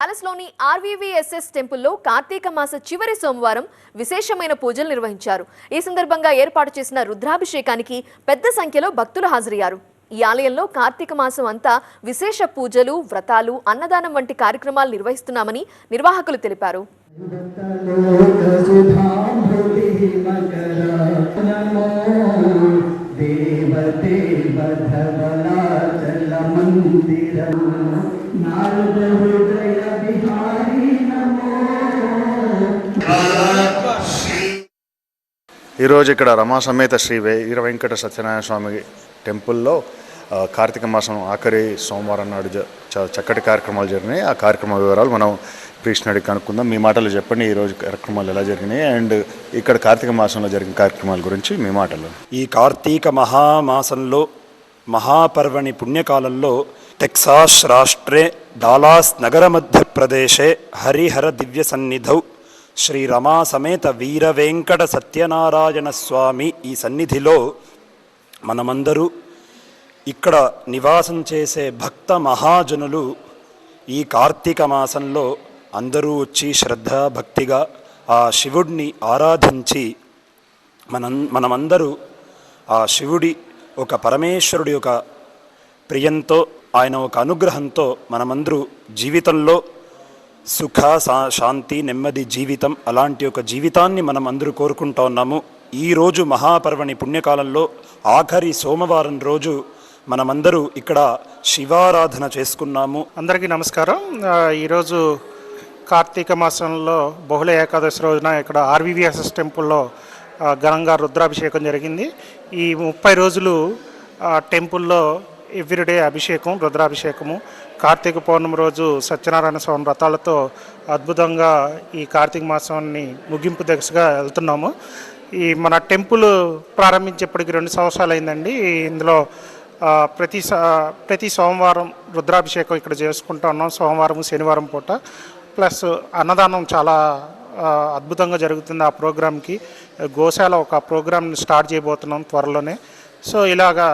ప్యాలెస్లోని ఆర్వీవీఎస్ఎస్ టెంపుల్లో కార్తీక మాస చివరి సోమవారం విశేషమైన పూజలు నిర్వహించారు. ఈ సందర్భంగా ఏర్పాటు చేసిన రుద్రాభిషేకానికి పెద్ద సంఖ్యలో భక్తులు హాజరయ్యారు. ఈ ఆలయంలో కార్తీక మాసం అంతా విశేష పూజలు వ్రతాలు అన్నదానం వంటి కార్యక్రమాలు నిర్వహిస్తున్నామని నిర్వాహకులు తెలిపారు. దేవతే ఈరోజు ఇక్కడ రమా సమేత శ్రీ వీరవెంకట సత్యనారాయణ స్వామి టెంపుల్లో కార్తీక మాసం ఆఖరి సోమవారం నాడు చక్కటి కార్యక్రమాలు జరిగినాయి. ఆ కార్యక్రమ వివరాలు మనం కృష్ణుడి కనుక్కుందాం. మీ మాటలు చెప్పండి ఈరోజు కార్యక్రమాలు ఎలా జరిగినాయి అండ్ ఇక్కడ కార్తీక మాసంలో జరిగిన కార్యక్రమాల గురించి మీ మాటలు. ఈ కార్తీక మహామాసంలో మహాపర్వణి పుణ్యకాలంలో టెక్సాస్ రాష్ట్రే డాలాస్ నగర మధ్యప్రదేశే హరిహర దివ్య సన్నిధౌ. శ్రీ సమేత వీర సత్యనారాయణ స్వామి ఈ సన్నిధిలో మనమందరూ ఇక్కడ నివాసం చేసే భక్త మహాజనులు ఈ కార్తీక మాసంలో అందరూ వచ్చి శ్రద్ధ భక్తిగా ఆ శివుడిని ఆరాధించి మనం మనమందరూ ఆ శివుడి ఒక పరమేశ్వరుడి ఒక ప్రియంతో ఆయన ఒక అనుగ్రహంతో మనమందరూ జీవితంలో సుఖ శాంతి నెమ్మది జీవితం అలాంటి ఒక జీవితాన్ని మనం అందరూ కోరుకుంటా ఉన్నాము. ఈరోజు మహాపర్వణి పుణ్యకాలంలో ఆఖరి సోమవారం రోజు మనమందరూ ఇక్కడ శివారాధన చేసుకున్నాము. అందరికీ నమస్కారం. ఈరోజు కార్తీక మాసంలో బహుళ ఏకాదశి రోజున ఇక్కడ ఆర్వీవీఎస్ఎస్ టెంపుల్లో ఘనంగా రుద్రాభిషేకం జరిగింది. ఈ ముప్పై రోజులు టెంపుల్లో ఎవ్రీడే అభిషేకం రుద్రాభిషేకము. కార్తీక పౌర్ణమి రోజు సత్యనారాయణ స్వామి వ్రతాలతో అద్భుతంగా ఈ కార్తీక మాసాన్ని ముగింపు దశగా వెళ్తున్నాము. ఈ మన టెంపుల్ ప్రారంభించేప్పటికి రెండు సంవత్సరాలు అయిందండి ఇందులో ప్రతి ప్రతి సోమవారం రుద్రాభిషేకం ఇక్కడ చేసుకుంటూ ఉన్నాం సోమవారం శనివారం పూట. ప్లస్ అన్నదానం చాలా అద్భుతంగా జరుగుతుంది ఆ ప్రోగ్రామ్కి గోశాల ఒక ప్రోగ్రామ్ని స్టార్ట్ చేయబోతున్నాం త్వరలోనే. సో ఇలాగా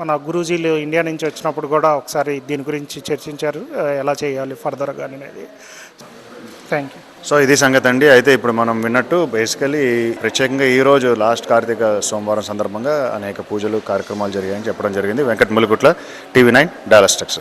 మన గురూజీలు ఇండియా నుంచి వచ్చినప్పుడు కూడా ఒకసారి దీని గురించి చర్చించారు ఎలా చేయాలి ఫర్దర్గా అనేది. థ్యాంక్ యూ సో ఇది సంగతి అండి. అయితే ఇప్పుడు మనం విన్నట్టు బేసికలీ ప్రత్యేకంగా ఈరోజు లాస్ట్ కార్తీక సోమవారం సందర్భంగా అనేక పూజలు కార్యక్రమాలు జరిగాయని చెప్పడం జరిగింది. Venkata Mulugutla TV nine Dallas Texas